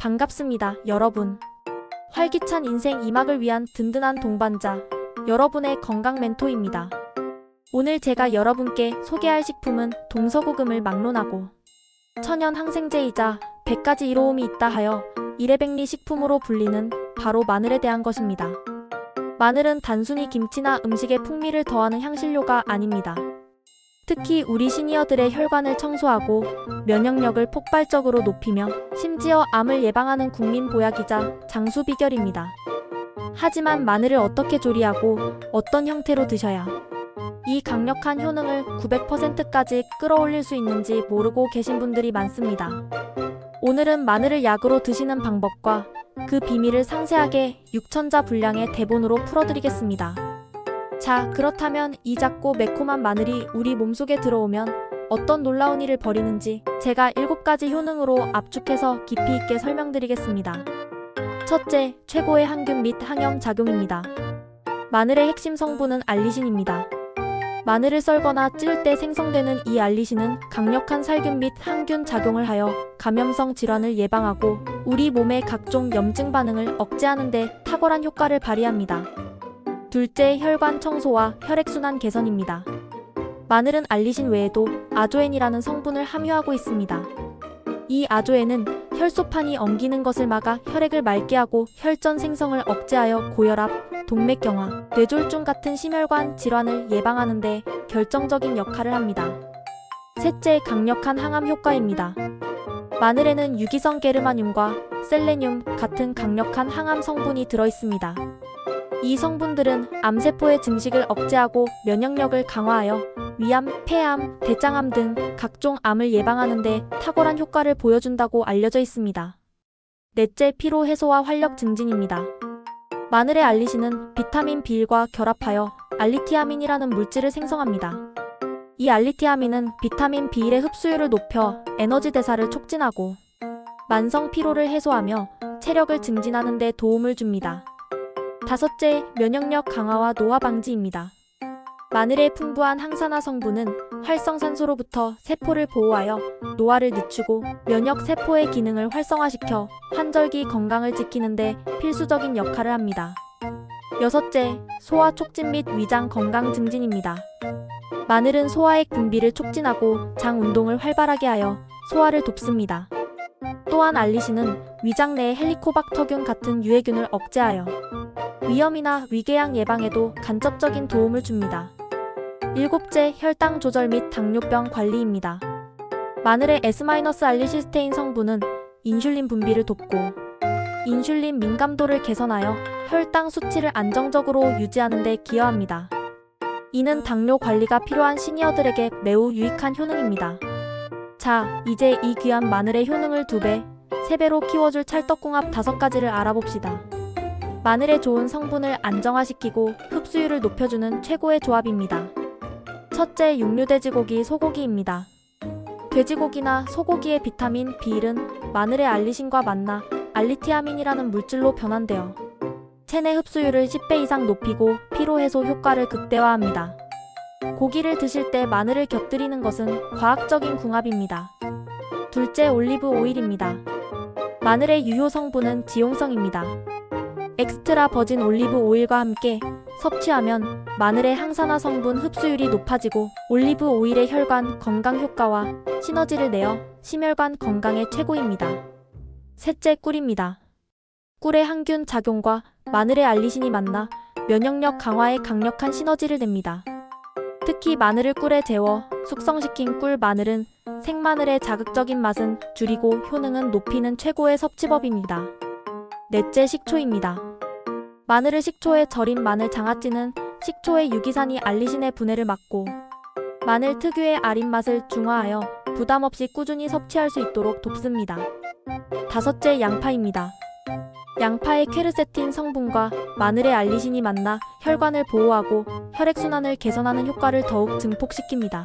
반갑습니다, 여러분. 활기찬 인생 이막을 위한 든든한 동반자, 여러분의 건강 멘토입니다. 오늘 제가 여러분께 소개할 식품은 동서고금을 막론하고 천연 항생제이자 100가지 이로움이 있다 하여 이래백리 식품으로 불리는 바로 마늘에 대한 것입니다. 마늘은 단순히 김치나 음식에 풍미를 더하는 향신료가 아닙니다. 특히 우리 시니어들의 혈관을 청소하고 면역력을 폭발적으로 높이며 심지어 암을 예방하는 국민 보약이자 장수 비결입니다. 하지만 마늘을 어떻게 조리하고 어떤 형태로 드셔야 이 강력한 효능을 900%까지 끌어올릴 수 있는지 모르고 계신 분들이 많습니다. 오늘은 마늘을 약으로 드시는 방법과 그 비밀을 상세하게 6천자 분량의 대본으로 풀어드리겠습니다. 자, 그렇다면 이 작고 매콤한 마늘이 우리 몸속에 들어오면 어떤 놀라운 일을 벌이는지 제가 7가지 효능으로 압축해서 깊이 있게 설명드리겠습니다. 첫째, 최고의 항균 및 항염 작용입니다. 마늘의 핵심 성분은 알리신입니다. 마늘을 썰거나 찌을 때 생성되는 이 알리신은 강력한 살균 및 항균 작용을 하여 감염성 질환을 예방하고 우리 몸의 각종 염증 반응을 억제하는 데 탁월한 효과를 발휘합니다. 둘째, 혈관 청소와 혈액순환 개선입니다. 마늘은 알리신 외에도 아조엔이라는 성분을 함유하고 있습니다. 이 아조엔은 혈소판이 엉기는 것을 막아 혈액을 맑게 하고 혈전 생성을 억제하여 고혈압, 동맥경화, 뇌졸중 같은 심혈관 질환을 예방하는 데 결정적인 역할을 합니다. 셋째, 강력한 항암 효과입니다. 마늘에는 유기성 게르마늄과 셀레늄 같은 강력한 항암 성분이 들어 있습니다. 이 성분들은 암세포의 증식을 억제하고 면역력을 강화하여 위암, 폐암, 대장암 등 각종 암을 예방하는 데 탁월한 효과를 보여준다고 알려져 있습니다. 넷째, 피로 해소와 활력 증진입니다. 마늘의 알리신은 비타민 B1과 결합하여 알리티아민이라는 물질을 생성합니다. 이 알리티아민은 비타민 B1의 흡수율을 높여 에너지 대사를 촉진하고 만성 피로를 해소하며 체력을 증진하는 데 도움을 줍니다. 다섯째, 면역력 강화와 노화 방지입니다. 마늘의 풍부한 항산화 성분은 활성산소로부터 세포를 보호하여 노화를 늦추고 면역 세포의 기능을 활성화시켜 환절기 건강을 지키는데 필수적인 역할을 합니다. 여섯째, 소화 촉진 및 위장 건강 증진입니다. 마늘은 소화액 분비를 촉진하고 장 운동을 활발하게 하여 소화를 돕습니다. 또한 알리신은 위장 내의 헬리코박터균 같은 유해균을 억제하여 위염이나 위궤양 예방에도 간접적인 도움을 줍니다. 일곱째, 혈당 조절 및 당뇨병 관리입니다. 마늘의 S-알리시스테인 성분은 인슐린 분비를 돕고 인슐린 민감도를 개선하여 혈당 수치를 안정적으로 유지하는 데 기여합니다. 이는 당뇨 관리가 필요한 시니어들에게 매우 유익한 효능입니다. 자, 이제 이 귀한 마늘의 효능을 두 배, 세 배로 키워줄 찰떡궁합 다섯 가지를 알아봅시다. 마늘의 좋은 성분을 안정화시키고 흡수율을 높여주는 최고의 조합입니다. 첫째, 육류돼지고기, 소고기입니다. 돼지고기나 소고기의 비타민 B1은 마늘의 알리신과 만나 알리티아민이라는 물질로 변환되어 체내 흡수율을 10배 이상 높이고 피로 해소 효과를 극대화합니다. 고기를 드실 때 마늘을 곁들이는 것은 과학적인 궁합입니다. 둘째, 올리브 오일입니다. 마늘의 유효 성분은 지용성입니다. 엑스트라 버진 올리브 오일과 함께 섭취하면 마늘의 항산화 성분 흡수율이 높아지고 올리브 오일의 혈관 건강 효과와 시너지를 내어 심혈관 건강에 최고입니다. 셋째 꿀입니다. 꿀의 항균 작용과 마늘의 알리신이 만나 면역력 강화에 강력한 시너지를 냅니다. 특히 마늘을 꿀에 재워 숙성시킨 꿀 마늘은 생마늘의 자극적인 맛은 줄이고 효능은 높이는 최고의 섭취법입니다. 넷째 식초입니다. 마늘을 식초에 절인 마늘 장아찌는 식초의 유기산이 알리신의 분해를 막고 마늘 특유의 아린 맛을 중화하여 부담 없이 꾸준히 섭취할 수 있도록 돕습니다. 다섯째 양파입니다. 양파의 퀘르세틴 성분과 마늘의 알리신이 만나 혈관을 보호하고 혈액순환을 개선하는 효과를 더욱 증폭시킵니다.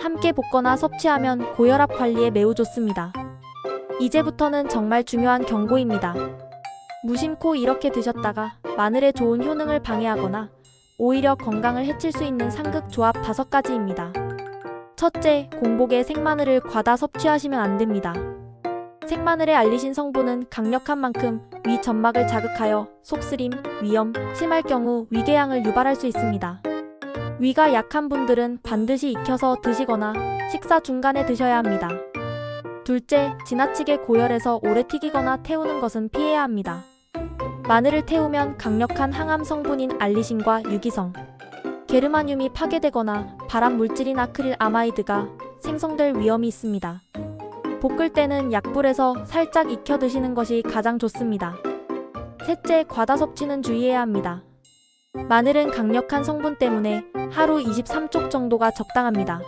함께 볶거나 섭취하면 고혈압 관리에 매우 좋습니다. 이제부터는 정말 중요한 경고입니다. 무심코 이렇게 드셨다가 마늘의 좋은 효능을 방해하거나 오히려 건강을 해칠 수 있는 상극 조합 다섯 가지입니다. 첫째, 공복에 생마늘을 과다 섭취하시면 안 됩니다. 생마늘의 알리신 성분은 강력한 만큼 위 점막을 자극하여 속쓰림, 위염, 심할 경우 위궤양을 유발할 수 있습니다. 위가 약한 분들은 반드시 익혀서 드시거나 식사 중간에 드셔야 합니다. 둘째, 지나치게 고열해서 오래 튀기거나 태우는 것은 피해야 합니다. 마늘을 태우면 강력한 항암 성분인 알리신과 유기성, 게르마늄이 파괴되거나 발암 물질인 아크릴 아마이드가 생성될 위험이 있습니다. 볶을 때는 약불에서 살짝 익혀 드시는 것이 가장 좋습니다. 셋째, 과다 섭취는 주의해야 합니다. 마늘은 강력한 성분 때문에 하루 23쪽 정도가 적당합니다.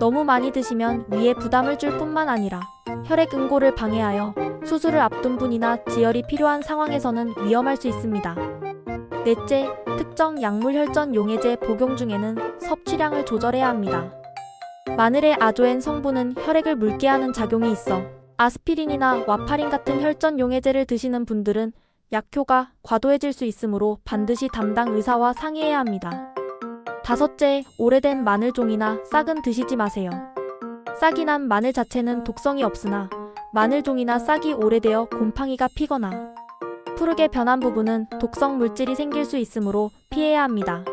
너무 많이 드시면 위에 부담을 줄 뿐만 아니라 혈액 응고를 방해하여 수술을 앞둔 분이나 지혈이 필요한 상황에서는 위험할 수 있습니다. 넷째, 특정 약물 혈전 용해제 복용 중에는 섭취량을 조절해야 합니다. 마늘의 아조엔 성분은 혈액을 묽게 하는 작용이 있어 아스피린이나 와파린 같은 혈전 용해제를 드시는 분들은 약효가 과도해질 수 있으므로 반드시 담당 의사와 상의해야 합니다. 다섯째, 오래된 마늘종이나 싹은 드시지 마세요. 싹이 난 마늘 자체는 독성이 없으나 마늘종이나 싹이 오래되어 곰팡이가 피거나 푸르게 변한 부분은 독성 물질이 생길 수 있으므로 피해야 합니다.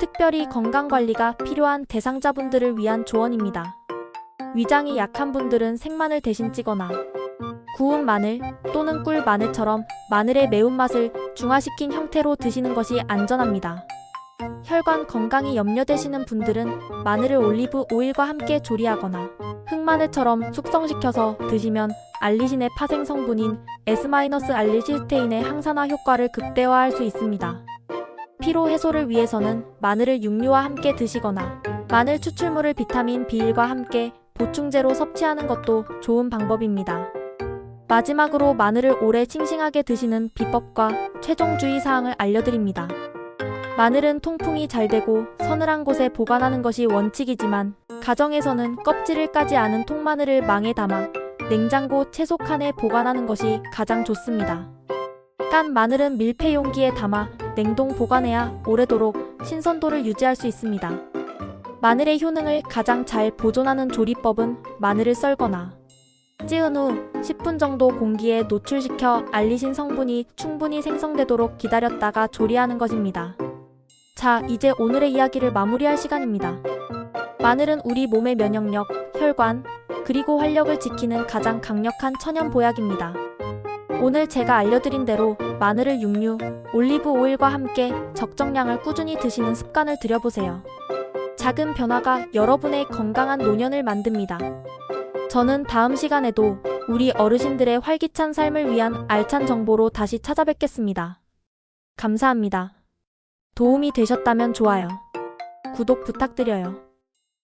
특별히 건강관리가 필요한 대상자분들을 위한 조언입니다. 위장이 약한 분들은 생마늘 대신 찌거나 구운 마늘 또는 꿀 마늘처럼 마늘의 매운맛을 중화시킨 형태로 드시는 것이 안전합니다. 혈관 건강이 염려되시는 분들은 마늘을 올리브 오일과 함께 조리하거나 흑마늘처럼 숙성시켜서 드시면 알리신의 파생 성분인 S-알릴시스테인의 항산화 효과를 극대화할 수 있습니다. 피로 해소를 위해서는 마늘을 육류와 함께 드시거나 마늘 추출물을 비타민 B1과 함께 보충제로 섭취하는 것도 좋은 방법입니다. 마지막으로 마늘을 오래 싱싱하게 드시는 비법과 최종 주의 사항을 알려드립니다. 마늘은 통풍이 잘 되고 서늘한 곳에 보관하는 것이 원칙이지만 가정에서는 껍질을 까지 않은 통마늘을 망에 담아 냉장고 채소 칸에 보관하는 것이 가장 좋습니다. 깐 마늘은 밀폐 용기에 담아 냉동 보관해야 오래도록 신선도를 유지할 수 있습니다. 마늘의 효능을 가장 잘 보존하는 조리법은 마늘을 썰거나 찌은 후 10분 정도 공기에 노출시켜 알리신 성분이 충분히 생성되도록 기다렸다가 조리하는 것입니다. 자, 이제 오늘의 이야기를 마무리할 시간입니다. 마늘은 우리 몸의 면역력, 혈관, 그리고 활력을 지키는 가장 강력한 천연 보약입니다. 오늘 제가 알려드린 대로 마늘을 육류, 올리브 오일과 함께 적정량을 꾸준히 드시는 습관을 들여보세요. 작은 변화가 여러분의 건강한 노년을 만듭니다. 저는 다음 시간에도 우리 어르신들의 활기찬 삶을 위한 알찬 정보로 다시 찾아뵙겠습니다. 감사합니다. 도움이 되셨다면 좋아요. 구독 부탁드려요.